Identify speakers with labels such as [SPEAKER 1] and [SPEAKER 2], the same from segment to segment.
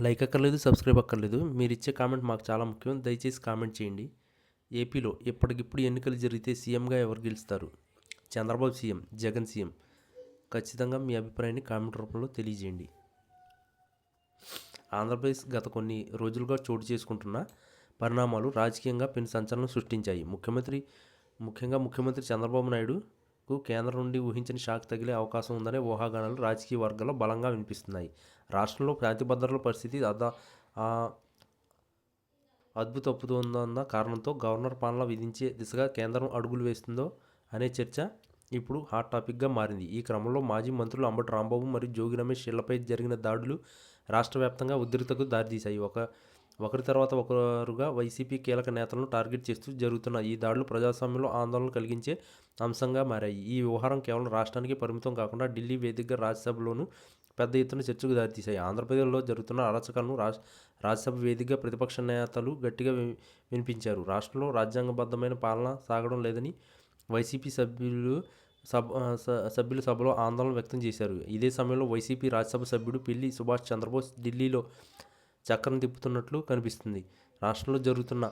[SPEAKER 1] Like అక్కర్లేదు subscribe అక్కర్లేదు. మీరు ఇచ్చే కామెంట్ మాకు చాలా ముఖ్యం. దయచేసి కామెంట్ చేయండి. ఏపీలో ఇప్పటికిప్పుడు ఎన్నికలు జరిగితే సీఎంగా ఎవరు గెలుస్తారు? Chandrababu CM Jagan CM. ఖచ్చితంగా మీ అభిప్రాయాన్ని కామెంట్ రూపంలో తెలియజేయండి. ఆంధ్రప్రదేశ్ గత కొన్ని రోజులుగా చోటు చేసుకుంటున్న పరిణామాలు రాజకీయంగా పెను సంచలనం సృష్టించాయి. ముఖ్యమంత్రి ముఖ్యంగా ముఖ్యమంత్రి చంద్రబాబు నాయుడు కు కేంద్రం నుండి ఊహించని షాక్ తగిలే అవకాశం ఉందనే ఊహాగానాలు రాజకీయ వర్గాల్లో బలంగా వినిపిస్తున్నాయి. రాష్ట్రంలో శాంతి పరిస్థితి అదా ఆ, అద్భుతప్పుతోందన్న కారణంతో గవర్నర్ పాలన విధించే దిశగా కేంద్రం అడుగులు వేస్తుందో అనే చర్చ ఇప్పుడు హాట్ టాపిక్గా మారింది. ఈ క్రమంలో మాజీ మంత్రులు అంబటి రాంబాబు మరియు జోగి రమేష్ ఇళ్ళపై జరిగిన దాడులు రాష్ట్ర వ్యాప్తంగా ఉద్రిక్తకు దారితీశాయి. ఒక ఒకరి తర్వాత ఒకరుగా వైసీపీ కీలక నేతలను టార్గెట్ చేస్తూ జరుగుతున్న ఈ దాడులు ప్రజాస్వామ్యంలో ఆందోళన కలిగించే అంశంగా మారాయి. ఈ వ్యవహారం కేవలం రాష్ట్రానికి పరిమితం కాకుండా ఢిల్లీ వేదికగా రాజ్యసభలోనూ పెద్ద ఎత్తున చర్చకు దారితీశాయి. ఆంధ్రప్రదేశ్లో జరుగుతున్న అరాచకాలను రాజ్ రాజ్యసభ వేదికగా ప్రతిపక్ష నేతలు గట్టిగా వి- వినిపించారు. రాష్ట్రంలో రాజ్యాంగబద్ధమైన పాలన సాగడం లేదని వైసీపీ సభ్యులు సభ సభ్యుల స- సభలో ఆందోళన వ్యక్తం చేశారు. ఇదే సమయంలో వైసీపీ రాజ్యసభ సభ్యుడు పిల్లి సుభాష్ చంద్రబోస్ ఢిల్లీలో చక్రం తిప్పుతున్నట్లు కనిపిస్తుంది. రాష్ట్రంలో జరుగుతున్న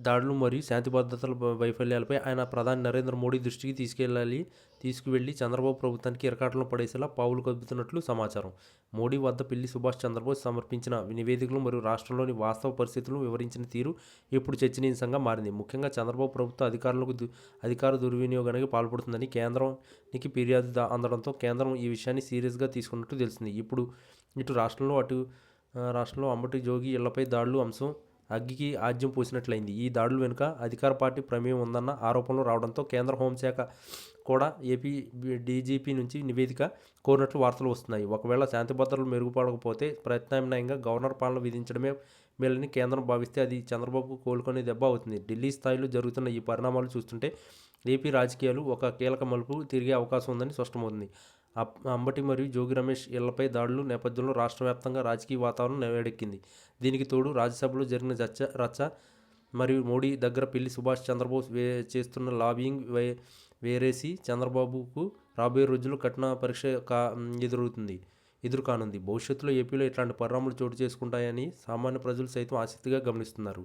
[SPEAKER 1] దాడులు మరియు శాంతి భద్రతల వైఫల్యాలపై ఆయన ప్రధాని నరేంద్ర మోడీ దృష్టికి తీసుకెళ్ళాలి తీసుకువెళ్ళి చంద్రబాబు ప్రభుత్వానికి ఇరకాటంలో పడేసేలా పావులు కదుపుతున్నట్లు సమాచారం. మోడీ వద్ద పిల్లి సుభాష్ చంద్రబోస్ సమర్పించిన నివేదికలు మరియు రాష్ట్రంలోని వాస్తవ పరిస్థితులను వివరించిన తీరు ఇప్పుడు చర్చనీయాంశంగా మారింది. ముఖ్యంగా చంద్రబాబు ప్రభుత్వ అధికారులకు దు- అధికార దుర్వినియోగానికి పాల్పడుతుందని కేంద్రానికి ఫిర్యాదు అందడంతో కేంద్రం ఈ విషయాన్ని సీరియస్గా తీసుకున్నట్టు తెలిసింది. ఇప్పుడు ఇటు రాష్ట్రంలో అటు రాష్ట్రంలో అంబటి జోగి ఇళ్ళపై దాడులు అంశం అగ్గికి ఆజ్యం పోసినట్లయింది. ఈ దాడుల వెనుక అధికార పార్టీ ప్రమేయం ఉందన్న ఆరోపణలు రావడంతో కేంద్ర హోంశాఖ కూడా ఏపీ డీజీపీ నుంచి నివేదిక కోరినట్లు వార్తలు వస్తున్నాయి. ఒకవేళ శాంతి భద్రతలు మెరుగుపడకపోతే ప్రత్యామ్నాయంగా గవర్నర్ పాలన విధించడమే మేలని కేంద్రం భావిస్తే అది చంద్రబాబు కోలుకునే దెబ్బ అవుతుంది. ఢిల్లీ స్థాయిలో జరుగుతున్న ఈ పరిణామాలు చూస్తుంటే ఏపీ రాజకీయాలు ఒక కీలక మలుపు తిరిగే అవకాశం ఉందని స్పష్టమవుతుంది. అంబటి మరియు జోగి రమేష్ ఇళ్ళపై దాడులు నేపథ్యంలో రాష్ట్ర వ్యాప్తంగా రాజకీయ వాతావరణం వేడెక్కింది దీనికి తోడు రాజ్యసభలో జరిగిన చర్చ రచ్చ మరియు మోడీ దగ్గర పిల్లి సుభాష్ చంద్రబోస్ వే చేస్తున్న లాబింగ్ వే వేరేసి చంద్రబాబుకు రాబోయే రోజుల్లో కఠిన పరీక్ష కా ఎదురవుతుంది ఎదురు కానుంది భవిష్యత్తులో ఏపీలో ఇట్లాంటి పరిణామాలు చోటు చేసుకుంటాయని సామాన్య ప్రజలు సైతం ఆసక్తిగా గమనిస్తున్నారు.